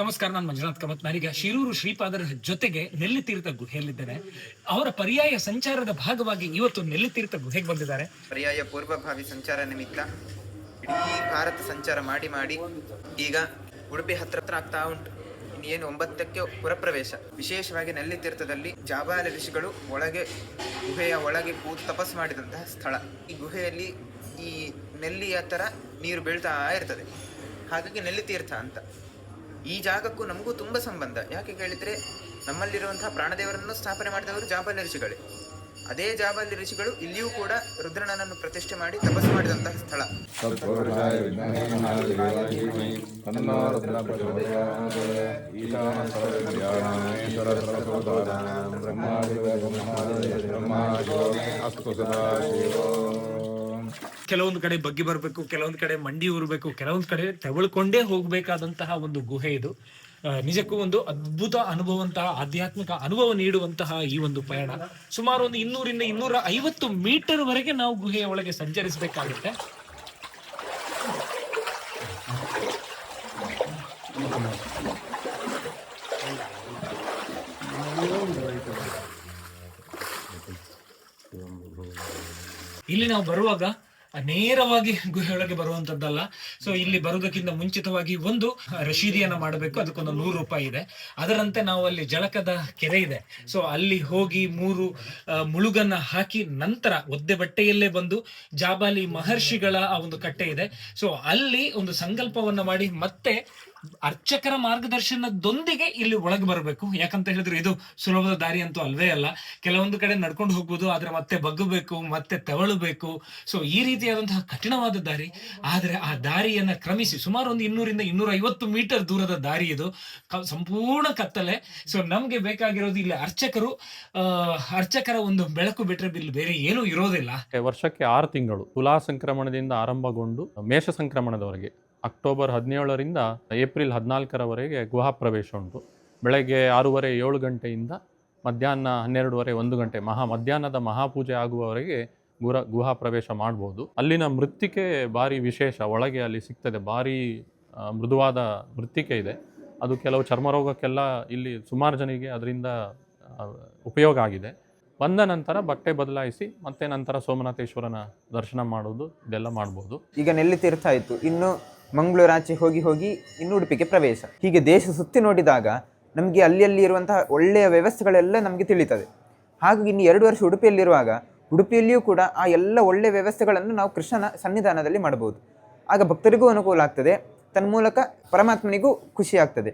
ನಮಸ್ಕಾರ, ನಾನು ಮಂಜುನಾಥ್ ಕಮತ್. ನಾನೀಗ ಶಿರೂರು ಶ್ರೀಪಾದರ ಜೊತೆಗೆ ನೆಲ್ಲಿತೀರ್ಥ ಗುಹೆಯಲ್ಲಿದ್ದೇನೆ. ಅವರ ಪರ್ಯಾಯ ಸಂಚಾರದ ಭಾಗವಾಗಿ ಇವತ್ತು ನೆಲ್ಲಿತೀರ್ಥ ಗುಹೆಗೆ ಬಂದಿದ್ದಾರೆ. ಪರ್ಯಾಯ ಪೂರ್ವಭಾವಿ ಸಂಚಾರ ನಿಮಿತ್ತ ಇಡೀ ಭಾರತ ಸಂಚಾರ ಮಾಡಿ ಮಾಡಿ ಈಗ ಉಡುಪಿ ಹತ್ರ ಹತ್ರ ಆಗ್ತಾ ಉಂಟು. ಇನ್ನೇನು ಒಂಬತ್ತಕ್ಕೆ ಪುರಪ್ರವೇಶ. ವಿಶೇಷವಾಗಿ ನೆಲ್ಲಿ ತೀರ್ಥದಲ್ಲಿ ಜಾಬಾಲ ಋಷಿಗಳು ಒಳಗೆ, ಗುಹೆಯ ಒಳಗೆ ಕೂತು ತಪಸ್ಸು ಮಾಡಿದಂತಹ ಸ್ಥಳ. ಈ ಗುಹೆಯಲ್ಲಿ ಈ ನೆಲ್ಲಿಯ ಥರ ನೀರು ಬೀಳ್ತಾ ಇರ್ತದೆ. ಹಾಗಾಗಿ ನೆಲ್ಲಿ ತೀರ್ಥ ಅಂತ. ಈ ಜಾಗಕ್ಕೂ ನಮಗೂ ತುಂಬ ಸಂಬಂಧ. ಯಾಕೆ ಕೇಳಿದರೆ ನಮ್ಮಲ್ಲಿರುವಂತಹ ಪ್ರಾಣದೇವರನ್ನು ಸ್ಥಾಪನೆ ಮಾಡಿದವರು ಜಾಬಲ್ಯ ಋಷಿಗಳೇ. ಅದೇ ಜಾಬಲ್ಯ ಋಷಿಗಳು ಇಲ್ಲಿಯೂ ಕೂಡ ರುದ್ರನನ್ನು ಪ್ರತಿಷ್ಠೆ ಮಾಡಿ ತಪಸ್ಸು ಮಾಡಿದಂತಹ ಸ್ಥಳ. ಕೆಲವೊಂದು ಕಡೆ ಬಗ್ಗಿ ಬರಬೇಕು, ಕೆಲವೊಂದು ಕಡೆ ಮಂಡಿ ಊರಬೇಕು, ಕೆಲವೊಂದು ಕಡೆ ತೆವಳ್ಕೊಂಡೇ ಹೋಗಬೇಕಾದಂತಹ ಒಂದು ಗುಹೆ ಇದು. ನಿಜಕ್ಕೂ ಒಂದು ಅದ್ಭುತ ಅನುಭವಂತಹ, ಆಧ್ಯಾತ್ಮಿಕ ಅನುಭವ ನೀಡುವಂತಹ ಈ ಒಂದು ಪಯಣ. ಸುಮಾರು ಒಂದು ಇನ್ನೂರಿಂದ ಇನ್ನೂರ ಐವತ್ತು ಮೀಟರ್ ವರೆಗೆ ನಾವು ಗುಹೆಯ ಒಳಗೆ ಸಂಚರಿಸಬೇಕಾಗುತ್ತೆ. ಇಲ್ಲಿ ನಾವು ಬರುವಾಗ ನೇರವಾಗಿ ಗುಹೆಯೊಳಗೆ ಬರುವಂತದ್ದಲ್ಲ. ಸೊ ಇಲ್ಲಿ ಬರುವುದಕ್ಕಿಂತ ಮುಂಚಿತವಾಗಿ ಒಂದು ರಶೀದಿಯನ್ನ ಮಾಡಬೇಕು. ಅದಕ್ಕೊಂದು ನೂರು ರೂಪಾಯಿ ಇದೆ. ಅದರಂತೆ ನಾವು ಅಲ್ಲಿ ಜಳಕದ ಕೆರೆ ಇದೆ. ಸೊ ಅಲ್ಲಿ ಹೋಗಿ ಮೂರು ಮುಳುಗನ್ನ ಹಾಕಿ ನಂತರ ಒದ್ದೆ ಬಟ್ಟೆಯಲ್ಲೇ ಬಂದು ಜಾಬಾಲಿ ಮಹರ್ಷಿಗಳ ಆ ಒಂದು ಕಟ್ಟೆ ಇದೆ. ಸೊ ಅಲ್ಲಿ ಒಂದು ಸಂಕಲ್ಪವನ್ನ ಮಾಡಿ ಮತ್ತೆ ಅರ್ಚಕರ ಮಾರ್ಗದರ್ಶನದೊಂದಿಗೆ ಇಲ್ಲಿ ಒಳಗೆ ಬರಬೇಕು. ಯಾಕಂತ ಹೇಳಿದ್ರೆ ಇದು ಸುಲಭದ ದಾರಿ ಅಂತೂ ಅಲ್ವೇ ಅಲ್ಲ. ಕೆಲವೊಂದು ಕಡೆ ನಡ್ಕೊಂಡು ಹೋಗ್ಬೋದು, ಆದ್ರೆ ಮತ್ತೆ ಬಗ್ಗಬೇಕು, ಮತ್ತೆ ತೆವಳಬೇಕು. ಸೊ ಈ ರೀತಿಯಾದಂತಹ ಕಠಿಣವಾದ ದಾರಿ. ಆದ್ರೆ ಆ ದಾರಿಯನ್ನ ಕ್ರಮಿಸಿ, ಸುಮಾರು ಒಂದು ಇನ್ನೂರಿಂದ ಇನ್ನೂರ ಮೀಟರ್ ದೂರದ ದಾರಿ ಇದು. ಸಂಪೂರ್ಣ ಕತ್ತಲೆ. ಸೊ ನಮ್ಗೆ ಬೇಕಾಗಿರೋದು ಇಲ್ಲಿ ಅರ್ಚಕರು ಅರ್ಚಕರ ಒಂದು ಬೆಳಕು ಬಿಟ್ರೆ ಇಲ್ಲಿ ಬೇರೆ ಏನೂ ಇರೋದಿಲ್ಲ. ವರ್ಷಕ್ಕೆ ಆರು ತಿಂಗಳು ತುಲಾ ಸಂಕ್ರಮಣದಿಂದ ಆರಂಭಗೊಂಡು ಮೇಷ ಸಂಕ್ರಮಣದವರೆಗೆ. ಅಕ್ಟೋಬರ್ ಹದಿನೇಳರಿಂದ ಏಪ್ರಿಲ್ ಹದಿನಾಲ್ಕರವರೆಗೆ ಗುಹಾ ಪ್ರವೇಶ ಉಂಟು. ಬೆಳಗ್ಗೆ ಆರೂವರೆ ಏಳು ಗಂಟೆಯಿಂದ ಮಧ್ಯಾಹ್ನ ಹನ್ನೆರಡುವರೆ ಒಂದು ಗಂಟೆ ಮಹಾ ಮಧ್ಯಾಹ್ನದ ಮಹಾಪೂಜೆ ಆಗುವವರೆಗೆ ಗುರ, ಗುಹಾ ಪ್ರವೇಶ ಮಾಡ್ಬೋದು. ಅಲ್ಲಿನ ಮೃತ್ತಿಕೆ ಭಾರಿ ವಿಶೇಷ. ಒಳಗೆ ಅಲ್ಲಿ ಸಿಗ್ತದೆ ಭಾರಿ ಮೃದುವಾದ ಮೃತ್ತಿಕೆ ಇದೆ. ಅದು ಕೆಲವು ಚರ್ಮರೋಗಕ್ಕೆಲ್ಲ ಇಲ್ಲಿ ಸುಮಾರು ಜನರಿಗೆ ಅದರಿಂದ ಉಪಯೋಗ ಆಗಿದೆ. ಬಂದ ನಂತರ ಬಟ್ಟೆ ಬದಲಾಯಿಸಿ ಮತ್ತೆ ನಂತರ ಸೋಮನಾಥೇಶ್ವರನ ದರ್ಶನ ಮಾಡೋದು ಇದೆಲ್ಲ ಮಾಡ್ಬೋದು. ಈಗ ನೆಲ್ಲಿ ತೀರ್ಥ ಆಯಿತು. ಇನ್ನು ಮಂಗಳೂರು ಆಚೆ ಹೋಗಿ ಹೋಗಿ ಇನ್ನು ಉಡುಪಿಗೆ ಪ್ರವೇಶ. ಹೀಗೆ ದೇಶ ಸುತ್ತಿ ನೋಡಿದಾಗ ನಮಗೆ ಅಲ್ಲಿ ಅಲ್ಲಿ ಇರುವಂತಹ ಒಳ್ಳೆಯ ವ್ಯವಸ್ಥೆಗಳೆಲ್ಲ ನಮಗೆ ತಿಳಿತದೆ. ಹಾಗಾಗಿ ಇನ್ನು ಎರಡು ವರ್ಷ ಉಡುಪಿಯಲ್ಲಿರುವಾಗ ಉಡುಪಿಯಲ್ಲಿಯೂ ಕೂಡ ಆ ಎಲ್ಲ ಒಳ್ಳೆಯ ವ್ಯವಸ್ಥೆಗಳನ್ನು ನಾವು ಕೃಷ್ಣನ ಸನ್ನಿಧಾನದಲ್ಲಿ ಮಾಡಬಹುದು. ಆಗ ಭಕ್ತರಿಗೂ ಅನುಕೂಲ ಆಗ್ತದೆ. ತನ್ಮೂಲಕ ಪರಮಾತ್ಮನಿಗೂ ಖುಷಿ ಆಗ್ತದೆ.